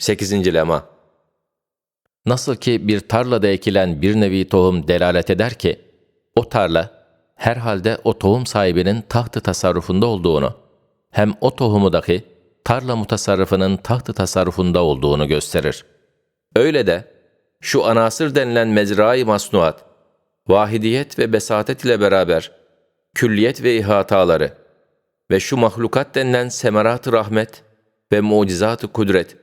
8. lema Nasıl ki bir tarlada ekilen bir nevi tohum delalet eder ki, o tarla herhalde o tohum sahibinin tahtı tasarrufunda olduğunu, hem o tohumu dahi tarla mutasarrıfının tahtı tasarrufunda olduğunu gösterir. Öyle de şu anasır denilen mezrai masnuat, vahidiyet ve besatet ile beraber külliyet ve ihataları ve şu mahlukat denilen semerat-ı rahmet ve mucizat-ı kudret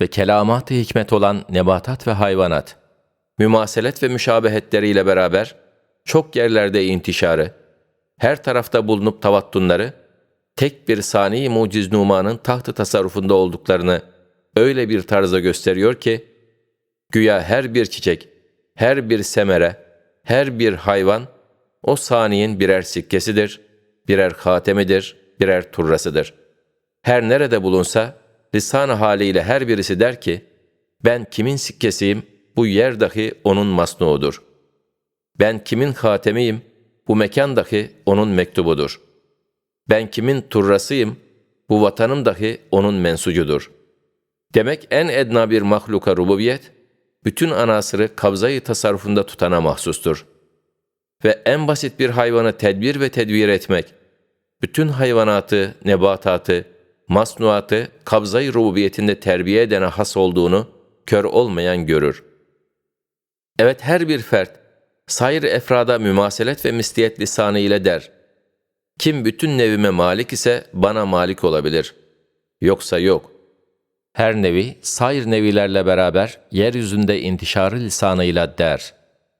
ve kelamat-ı hikmet olan nebatat ve hayvanat, mümaselet ve müşabehetleriyle beraber çok yerlerde intişarı, her tarafta bulunup tavattunları, tek bir sani muciz numanın tahtı tasarrufunda olduklarını öyle bir tarzda gösteriyor ki, güya her bir çiçek, her bir semere, her bir hayvan, o saniyin birer sikkesidir, birer hatemidir, birer turrasıdır. Her nerede bulunsa, lisan haliyle her birisi der ki, ben kimin sikkesiyim, bu yer dahi onun masnuudur. Ben kimin hatemiyim, bu mekan dahi onun mektubudur. Ben kimin turrasıyım, bu vatanım dahi onun mensucudur. Demek en edna bir mahluka rububiyet, bütün anasırı kabzayı tasarrufunda tutana mahsustur. Ve en basit bir hayvanı tedbir ve tedbir etmek, bütün hayvanatı, nebatatı, masnuatı kabzayı rububiyetinde terbiye edene has olduğunu kör olmayan görür. Evet her bir fert, sayr efrada mümaselet ve misliyet lisanı ile der. Kim bütün nevime malik ise bana malik olabilir. Yoksa yok. Her nevi, sayr nevilerle beraber yeryüzünde intişarı lisanıyla der.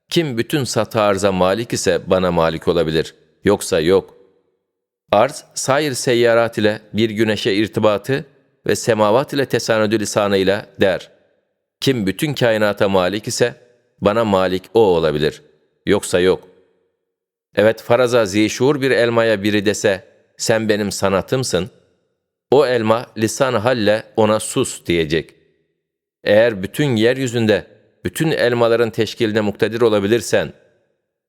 Kim bütün satı arza malik ise bana malik olabilir. Yoksa yok. Arz, sair seyyarat ile bir güneşe irtibatı ve semavat ile tesanüdü lisanıyla der. Kim bütün kainata malik ise bana malik o olabilir. Yoksa yok. Evet faraza zişur bir elmaya biri dese sen benim sanatımsın. O elma lisan halle ona sus diyecek. Eğer bütün yeryüzünde bütün elmaların teşkiline muktedir olabilirsen,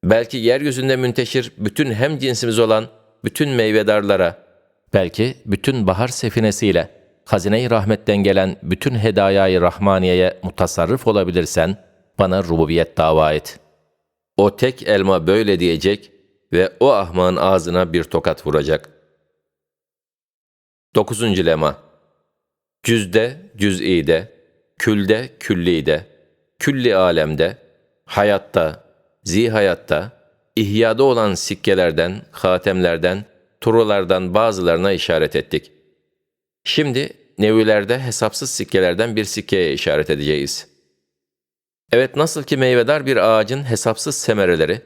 belki yeryüzünde münteşir bütün hem cinsimiz olan bütün meyvedarlara, belki bütün bahar sefinesiyle hazine-i rahmetten gelen bütün hedayayı rahmaniyeye mutasarrıf olabilirsen, bana rububiyet dava et. O tek elma böyle diyecek ve o ahmağın ağzına bir tokat vuracak. 9. lema Cüzde, cüz'ide, külde, küllide, külli alemde, hayatta, zihayatta, ihyada olan sikkelerden, hatemlerden, turulardan bazılarına işaret ettik. Şimdi nevilerde hesapsız sikkelerden bir sikkeye işaret edeceğiz. Evet nasıl ki meyvedar bir ağacın hesapsız semereleri,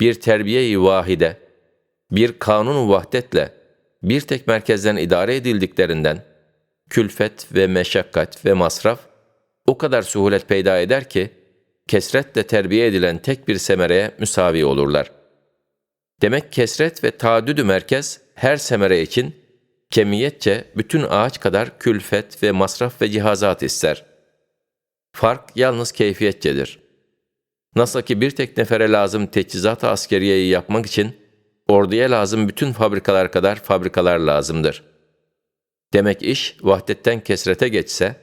bir terbiye-i vahide, bir kanun vahdetle, bir tek merkezden idare edildiklerinden, külfet ve meşakkat ve masraf o kadar suhulet peyda eder ki, kesretle terbiye edilen tek bir semereye müsavi olurlar. Demek kesret ve taaddüdü merkez her semere için kemiyetçe bütün ağaç kadar külfet ve masraf ve cihazat ister. Fark yalnız keyfiyetçedir. Nasıl ki bir tek nefere lazım teçhizat-ı askeriyeyi yapmak için orduya lazım bütün fabrikalar kadar fabrikalar lazımdır. Demek iş vahdetten kesrete geçse,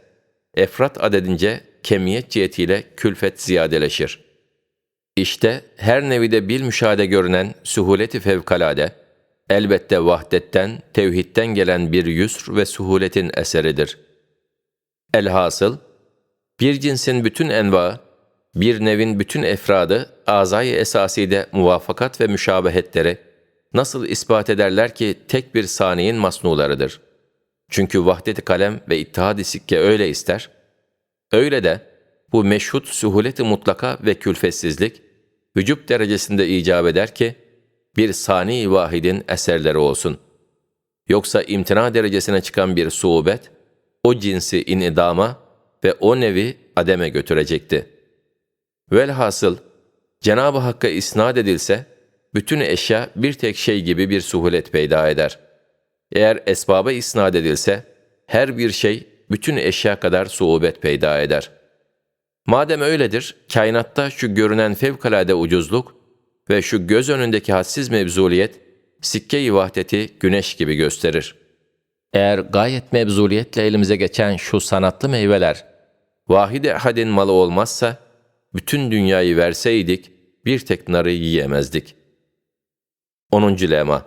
efrat adedince kemiyet cihetiyle külfet ziyadeleşir. İşte her nevide bil müşahede görünen suhuleti fevkalade, elbette vahdetten, tevhidden gelen bir yusr ve suhuletin eseridir. Elhasıl, bir cinsin bütün enva, bir nevin bütün efradı, azay-ı esaside muvafakat ve müşabehetleri nasıl ispat ederler ki tek bir saniyin masnularıdır. Çünkü vahdet kalem ve ittihad-i sikke öyle ister.'' Öyle de bu meşhut suhuleti mutlaka ve külfetsizlik vücub derecesinde icap eder ki bir sani vahidin eserleri olsun. Yoksa imtina derecesine çıkan bir suubet o cinsi inidama ve o nevi ademe götürecekti. Velhasıl Cenab-ı Hakk'a isnat edilse bütün eşya bir tek şey gibi bir suhulet peyda eder. Eğer esbaba isnat edilse her bir şey bütün eşya kadar suubet peyda eder. Madem öyledir, kainatta şu görünen fevkalade ucuzluk ve şu göz önündeki hadsiz mevzuliyet, sikke-i vahdeti güneş gibi gösterir. Eğer gayet mevzuliyetle elimize geçen şu sanatlı meyveler, vahid ehadin malı olmazsa, bütün dünyayı verseydik, bir tek narı yiyemezdik. 10. lema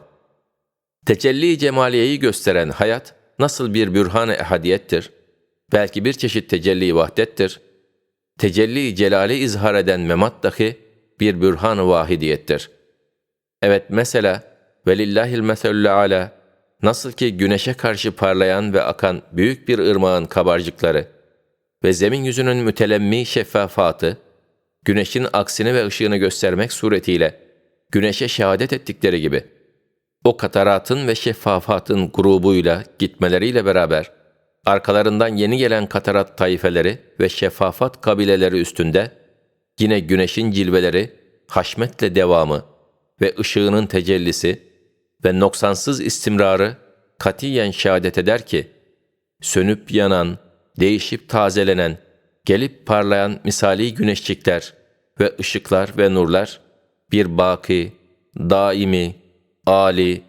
Tecelli cemaliyeyi gösteren hayat, nasıl bir bürhan-ı ehadiyettir, belki bir çeşit tecelli vahdettir, tecelli celali izhar eden memat dahi bir bürhan-ı vahidiyettir. Evet mesela, velillahil meselü ala, nasıl ki güneşe karşı parlayan ve akan büyük bir ırmağın kabarcıkları ve zemin yüzünün mütelemmi şeffafatı, güneşin aksini ve ışığını göstermek suretiyle güneşe şehadet ettikleri gibi, o kataratın ve şeffafatın grubuyla gitmeleriyle beraber, arkalarından yeni gelen katarat taifeleri ve şeffafat kabileleri üstünde, yine güneşin cilveleri, haşmetle devamı ve ışığının tecellisi ve noksansız istimrarı katiyen şehadet eder ki, sönüp yanan, değişip tazelenen, gelip parlayan misali güneşçikler ve ışıklar ve nurlar, bir baki, daimi, ali,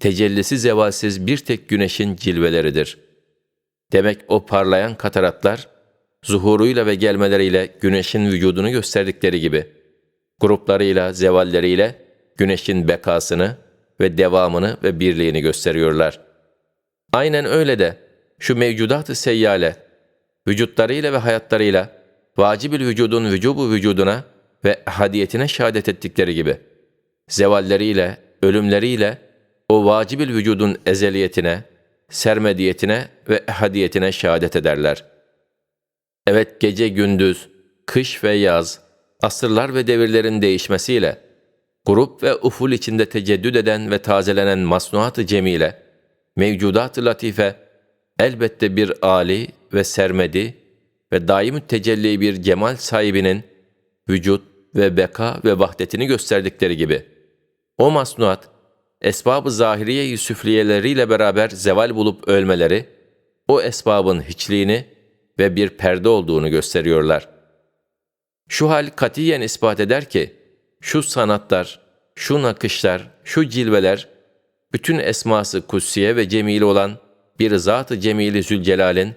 tecellisi zevalsiz bir tek güneşin cilveleridir. Demek o parlayan kataratlar, zuhuruyla ve gelmeleriyle güneşin vücudunu gösterdikleri gibi, gruplarıyla, zevalleriyle güneşin bekasını ve devamını ve birliğini gösteriyorlar. Aynen öyle de şu mevcudat-ı seyyale, vücutlarıyla ve hayatlarıyla, vacibül vücudun vücubu vücuduna ve hadiyetine şehadet ettikleri gibi, zevalleriyle, ölümleriyle o vacibül vücudun ezeliyetine, sermediyetine ve ehadiyetine şehadet ederler. Evet gece gündüz, kış ve yaz, asırlar ve devirlerin değişmesiyle, grup ve uful içinde teceddüd eden ve tazelenen masnuat-ı cemile, mevcudat-ı latife, elbette bir ali ve sermedi ve daim tecelli bir cemal sahibinin vücut ve beka ve vahdetini gösterdikleri gibi, o masnuat, esbab-ı zahiriye-i süfliyeleriyle beraber zeval bulup ölmeleri, o esbabın hiçliğini ve bir perde olduğunu gösteriyorlar. Şu hal katiyen ispat eder ki, şu sanatlar, şu nakışlar, şu cilveler, bütün esması kutsiye ve cemili olan bir zat-ı cemili Zülcelal'in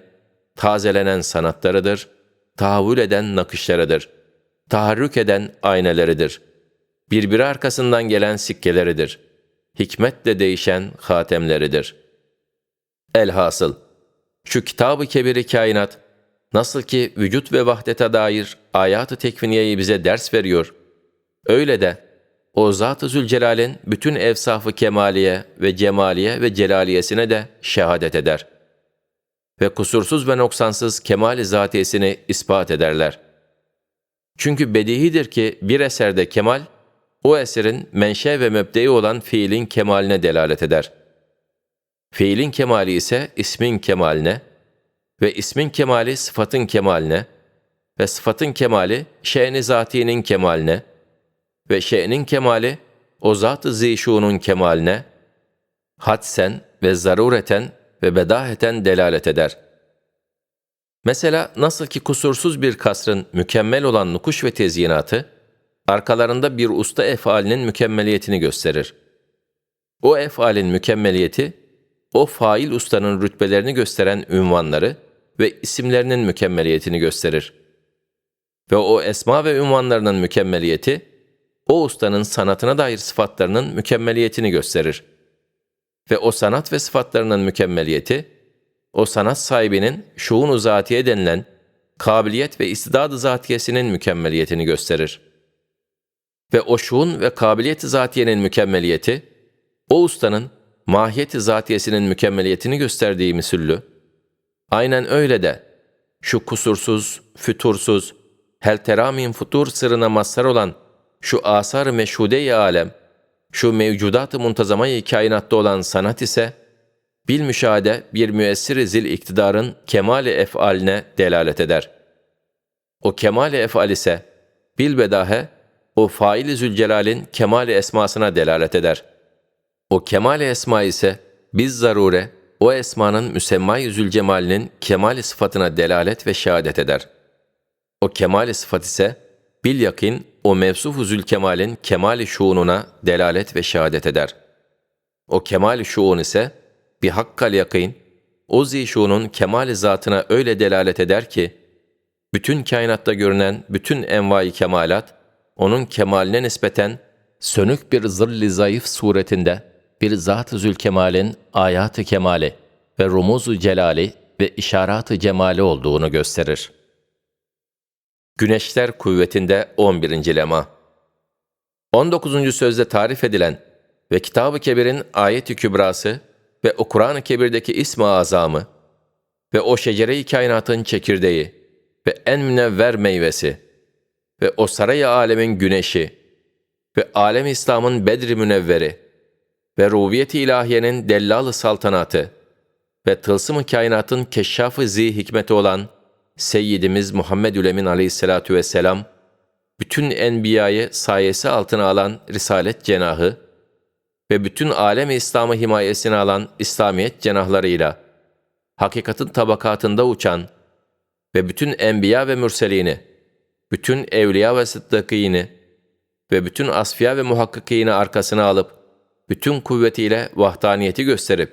tazelenen sanatlarıdır, tahavül eden nakışlarıdır, taharrük eden ayneleridir, birbiri arkasından gelen sikkeleridir, hikmetle değişen hatemleridir. Elhasıl, şu kitabı kebiri kainat, nasıl ki vücut ve vahdete dair ayat-ı tekviniyeyi bize ders veriyor, öyle de o Zat-ı Zülcelal'in bütün evsafı kemaliye ve cemaliye ve celaliyesine de şehadet eder. Ve kusursuz ve noksansız kemali zatiyesini ispat ederler. Çünkü bedihidir ki bir eserde kemal, o eserin menşe ve mübdeyi olan fiilin kemaline delalet eder. Fiilin kemali ise ismin kemaline ve ismin kemali sıfatın kemaline ve sıfatın kemali şe'ni zatinin kemaline ve şe'nin kemali o zat-ı zişunun kemaline hadsen ve zarureten ve bedaheten delalet eder. Mesela nasıl ki kusursuz bir kasrın mükemmel olan nukuş ve tezyinatı, arkalarında bir usta efalinin mükemmeliyetini gösterir. O efalin mükemmeliyeti, o fail ustanın rütbelerini gösteren ünvanları ve isimlerinin mükemmeliyetini gösterir. Ve o esma ve ünvanlarının mükemmeliyeti, o ustanın sanatına dair sıfatlarının mükemmeliyetini gösterir. Ve o sanat ve sıfatlarının mükemmeliyeti, o sanat sahibinin şuun-u zatiye denilen kabiliyet ve istidad-ı zatiyesinin mükemmeliyetini gösterir. Ve o şuun ve kabiliyet-i zatiyenin mükemmeliyeti, o ustanın mahiyet-i zatiyesinin mükemmeliyetini gösterdiği misüllü, aynen öyle de şu kusursuz, fütursuz, helteramin futur sırrına mazhar olan şu asar-ı meşhude-i alem, şu mevcudat-ı muntazamayı kainatta olan sanat ise, bil müşahede bir müessir zil iktidarın kemali efaline delalet eder. O kemali efal ise, bil bedahe, o faili zülcelalin kemali esmasına delalet eder. O kemali esma ise, biz zarure, o esmanın müsemma-i zülcemalinin kemali sıfatına delalet ve şehadet eder. O kemali sıfat ise, bil yakin o mevsuf-u zülkemalin kemali şuununa delalet ve şehadet eder. O kemali şuun ise bir hakkal yakın, o zişunun kemali zatına öyle delalet eder ki, Bütün kainatta görünen bütün envai kemalat, onun kemaline nispeten sönük bir zilli zayıf suretinde bir Zat-ı Zülkemal'in ayat-ı kemali ve rumuzu celali ve işarat-ı cemali olduğunu gösterir. Güneşler kuvvetinde 11. lema 19. sözde tarif edilen ve Kitab-ı Kebir'in ayet-i kübrası ve o Kur'an-ı Kebir'deki ismi azamı ve o şecere-i kainatın çekirdeği ve en münevver meyvesi ve o saray alemin güneşi ve alem İslam'ın bedri münevveri ve rubiyeti ilahiyenin dellal saltanatı ve tılsım-ı kainatın keşşaf-ı zi hikmeti olan Seyyidimiz Muhammed Ülemin aleyhissalatu vesselam, bütün enbiyayı sayesi altına alan Risalet cenahı ve bütün alem İslam'ı himayesine alan İslamiyet cenahlarıyla, hakikatin tabakatında uçan ve bütün enbiya ve mürselini, bütün evliya ve sıddıkîni ve bütün asfiya ve muhakkikini arkasına alıp, bütün kuvvetiyle vahdaniyeti gösterip,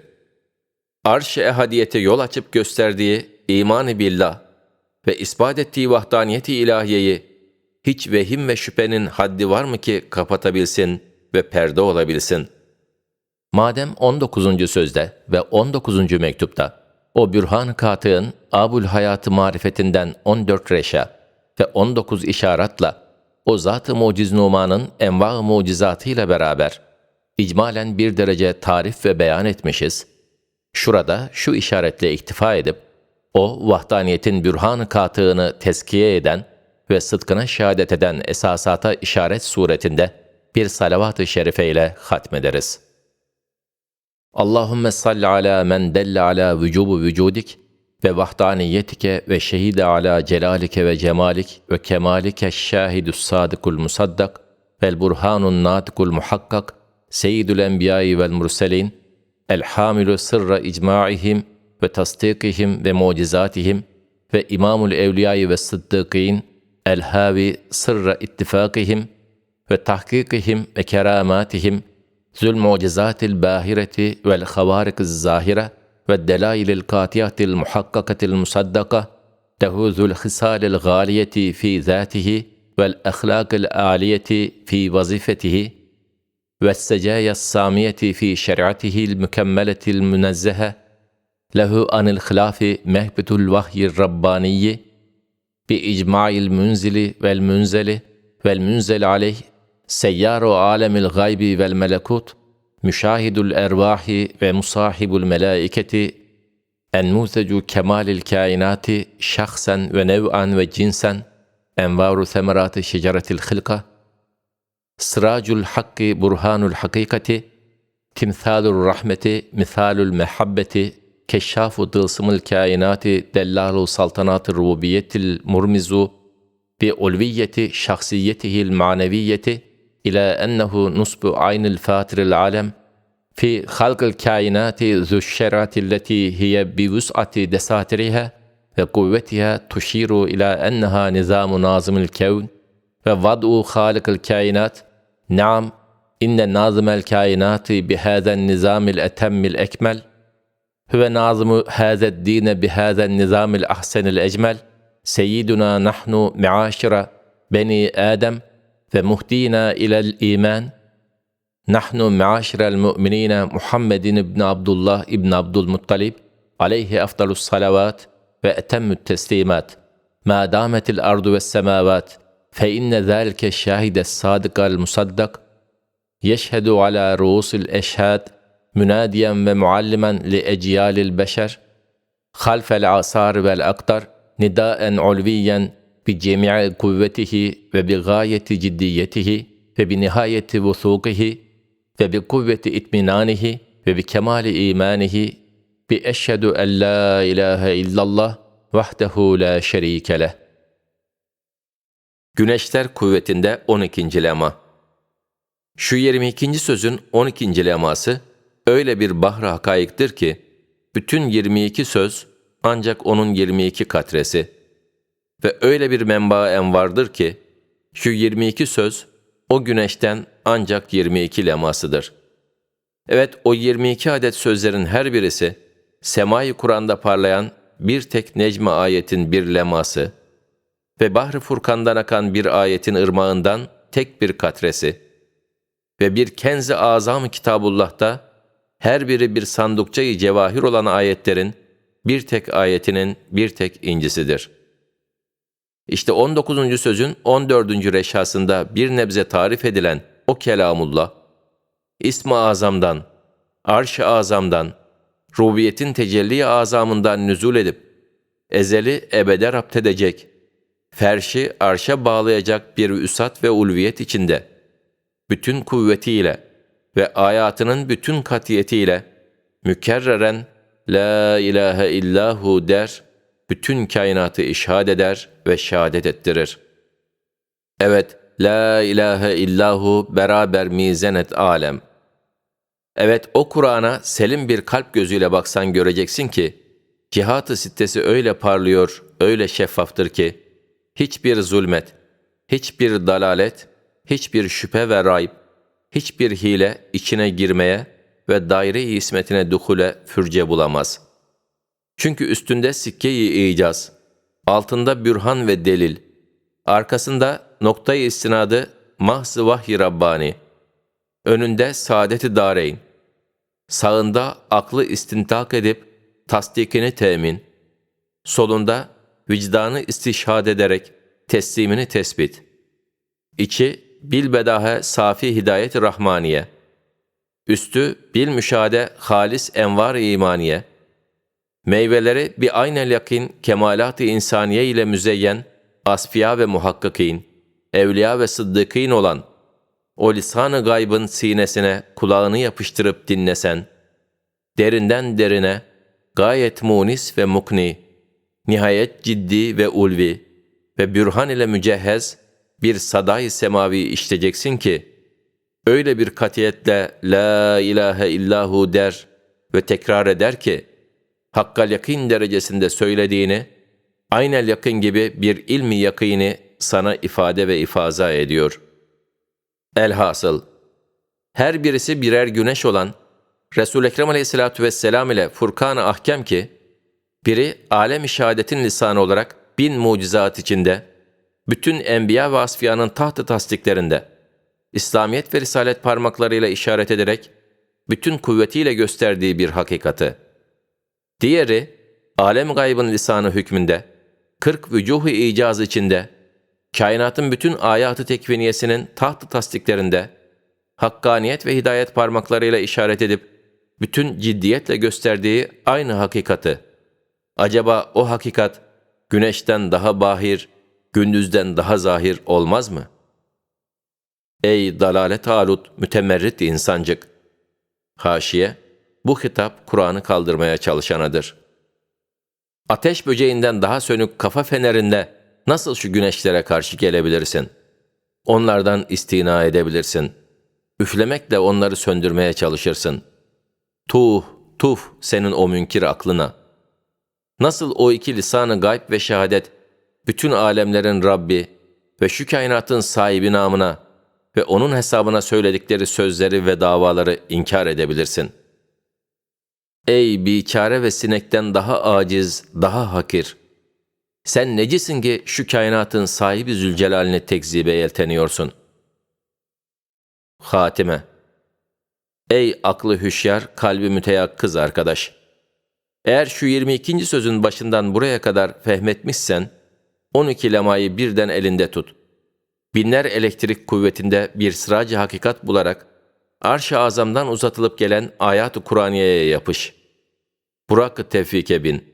arş-ı ehadiyete yol açıp gösterdiği iman-ı billah ve ispat ettiği vahdaniyeti ilahiyeyi hiç vehim ve şüphenin haddi var mı ki kapatabilsin ve perde olabilsin? Madem 19. sözde ve 19. mektupta o bürhan Katı'nın Abul Hayatı marifetinden 14 reşa ve 19 işaratla o Zat-ı Muciz Numan'ın enva-ı mucizatıyla beraber icmalen bir derece tarif ve beyan etmişiz. Şurada şu işaretle iktifa edip o vahdaniyetin bürhan-ı katığını teskiye eden ve sıdkına şehadet eden esasata işaret suretinde bir salavat-ı şerife ile hatmederiz. Allahümme salli ala men delle ala vücubu vücudik ve vahdaniyetike ve şehide ala celalike ve cemalik ve kemalike şahidus sadıkul musaddak vel burhanun natikul muhakkak seyyidül enbiyai vel murselin el hamilu sırra icmaihim ve tasdikihim ve mucizatihim ve imamul evliyai ve sıddıkîn el havi sırra ittifakihim ve tahkikihim ve keramatihim zül mucizatil bahireti vel havarikiz zahire والدلائل القاطعه المحققة المصدقة تهوز الخصال الغالية في ذاته والأخلاق الآلية في وظيفته والسجايا الصامية في شرعته المكملة المنزهة. له عن الخلاف مهبط الوحي الرباني بإجماع المنزل والمنزل والمنزل عليه سيار عالم الغيب والملكوت müşahidul ervahi ve musahibul melaiketi enmusecu kemalil kainati şahsen ve nev'an ve cinsen envaru semerati şeceretil hılka sıracul hakki burhanul hakikati timsalul rahmeti misalul mehabbeti keşşafu tılsımıl kainati dellalu saltanatı rububiyetil murmizu bi ulviyeti şahsiyetihil maneviyeti إلى أنه نصب عين الفاتر العالم في خلق الكائنات ذو الشرات التي هي بوسعة دساترها وقوتها تشير إلى أنها نظام ناظم الكون. ووضع خالق الكائنات نعم إن ناظم الكائنات بهذا النظام الأتم الأكمل. هو ناظم هذا الدين بهذا النظام الأحسن الأجمل. سيدنا نحن معاشر بني آدم فمهدينا إلى الإيمان. نحن معاشر المؤمنين محمد بن عبد الله بن عبد المطلب عليه أفضل الصلوات وأتم التسليمات. ما دامت الأرض والسماوات فإن ذلك الشاهد الصادق المصدق يشهد على رؤوس الأشهاد مناديا ومعلما لأجيال البشر خلف العصار والاقطار نداء علويا bi cemi'i kuvvetihi ve bi gayeti ciddiyetihi ve bi nihayeti vusukihi ve bi kuvveti itminanihi ve bi kemali imanihi bi eşhedü en la ilahe illallah vahdehu la şerike. Güneşler kuvvetinde 12. lema. Şu 22. sözün 12. leması öyle bir bahra hakayıktır ki, bütün 22 söz ancak onun 22 katresi ve öyle bir menba envardır ki, şu 22 söz o güneşten ancak 22 lemasıdır. Evet o 22 adet sözlerin her birisi, Semai Kur'an'da parlayan bir tek necme ayetin bir leması ve Bahri Furkan'dan akan bir ayetin ırmağından tek bir katresi ve bir kenzi azam Kitabullah'ta her biri bir sandukçayı cevahir olan ayetlerin bir tek ayetinin bir tek incisidir. İşte 19. sözün 14. reşhasında bir nebze tarif edilen o kelamullah, İsm-i Azam'dan, Arş-ı Azam'dan, rubiyetin tecelli azamından nüzul edip, ezeli ebede rapt edecek, ferşi arşa bağlayacak bir üsat ve ulviyet içinde, bütün kuvvetiyle ve ayatının bütün katiyetiyle, mükerreren La ilahe illahu der, bütün kainatı işhad eder ve şehadet ettirir. Evet, La ilahe illahu beraber mizenet alem. Evet, o Kur'an'a selim bir kalp gözüyle baksan göreceksin ki, cihat-ı sittesi öyle parlıyor, öyle şeffaftır ki, hiçbir zulmet, hiçbir dalalet, hiçbir şüphe ve rayb, hiçbir hile içine girmeye ve daire-i ismetine duhule fürce bulamaz. Çünkü üstünde sikke-i icaz, altında bürhan ve delil, arkasında noktayı istinadı mahz-ı vahy Rabbani, önünde saadeti dareyn, sağında aklı istintak edip tasdikini temin, solunda vicdanı istişhad ederek teslimini tespit, içi bilbedahe safi hidayet rahmaniye, üstü bil müşahede halis envar imaniye, meyveleri bir aynel yakin kemalat-ı insaniye ile müzeyyen asfiya ve muhakkakin, evliya ve sıddıkîn olan o lisan-ı gaybın sinesine kulağını yapıştırıp dinlesen, derinden derine, gayet munis ve mukni, nihayet ciddi ve ulvi ve bürhan ile mücehhez bir saday semavi işleyeceksin ki, öyle bir katiyetle La ilahe illahu der ve tekrar eder ki, hakkal yakın derecesinde söylediğini, aynel yakın gibi bir ilmi yakini sana ifade ve ifaza ediyor. Elhasıl, her birisi birer güneş olan Resul-i Ekrem aleyhissalatü vesselam ile Furkan-ı Ahkem ki, biri alem-i şehadetin lisanı olarak bin mucizat içinde, bütün enbiya ve asfiyanın tahtı tasdiklerinde, İslamiyet ve Risalet parmaklarıyla işaret ederek, bütün kuvvetiyle gösterdiği bir hakikati. Diğeri, alem gaybın lisanı hükmünde, kırk vücuhu icaz içinde, kainatın bütün ayatı tekviniyesinin tahtı tasdiklerinde, hakkaniyet ve hidayet parmaklarıyla işaret edip, bütün ciddiyetle gösterdiği aynı hakikati. Acaba o hakikat, güneşten daha bahir, gündüzden daha zahir olmaz mı? Ey dalalet alut mütemerrit insancık! Haşiye, bu hitap Kur'an'ı kaldırmaya çalışanadır. Ateş böceğinden daha sönük kafa fenerinde nasıl şu güneşlere karşı gelebilirsin? Onlardan istina edebilirsin. Üflemekle onları söndürmeye çalışırsın. Tuh, tuh senin o münkir aklına. Nasıl o iki lisanı gayb ve şehadet, bütün alemlerin Rabbi ve şu kainatın sahibi namına ve onun hesabına söyledikleri sözleri ve davaları inkar edebilirsin. Ey biçare ve sinekten daha aciz, daha hakir! Sen necisin ki şu kainatın sahibi Zülcelal'ine tekzibe yelteniyorsun? Hatime Ey aklı hüşyar, kalbi müteyakkız arkadaş! Eğer şu 22. sözün başından buraya kadar fehmetmişsen, 12 lemayı birden elinde tut. Binler elektrik kuvvetinde bir sıracı hakikat bularak, arş-ı azamdan uzatılıp gelen ayat-ı Kur'aniye'ye yapış. Burak-ı tevfike bin.''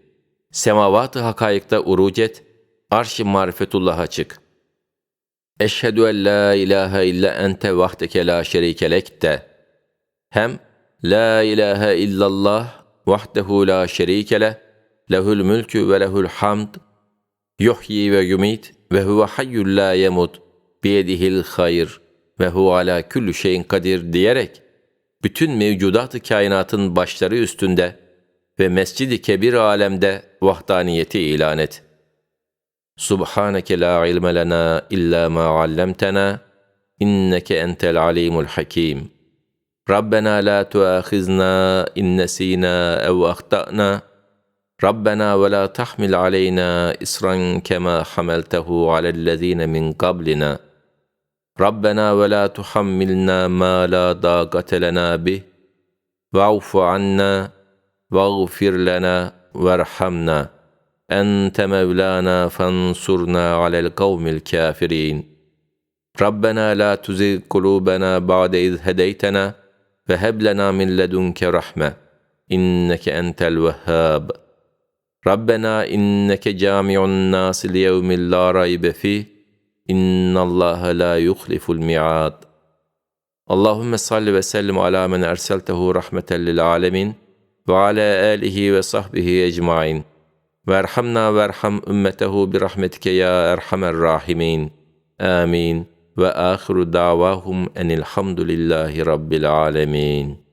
Semavat-ı hakayıkta uruc arş-ı marifetullah'a çık. Eşhedü en la ilahe illa ente vahdeke la şerike lek de. Hem la ilahe illallah vahdehu la şerike le, lehül mülkü ve lehül hamd, yuhyi ve yumit ve huve hayyul la yemut, biyedihil hayr ve hu ala küllü şeyin kadir diyerek bütün mevcudat-ı kainatın başları üstünde ve mescid-i kebir alemde vahdaniyeti ilan et. Subhaneke la ilme lena illa ma allamtana inneke entel alimul hakim. Rabbena la tuahizna in nesina ev ahtana. Rabbena ve la tahmil aleyna isran kema hamaltehu alellezine min qablina.'' ربنا ولا تحملنا ما لا طاقة لنا به. واعف عنا واغفر لنا وارحمنا. أنت مولانا فانصرنا على القوم الكافرين. ربنا لا تزغ قلوبنا بعد إذ هديتنا. فهب لنا من لدنك رحمة. إنك أنت الوهاب. ربنا إنك جامع الناس ليوم لا ريب فيه. إن الله لا يخلف الميعاد اللهم صل وسلم على من أرسلته رحمة للعالمين وعلى آله وصحبه أجمعين. وارحمنا وارحم أمته برحمتك يا أرحم الراحمين. آمين. وآخر دعواهم أن الحمد لله رب العالمين.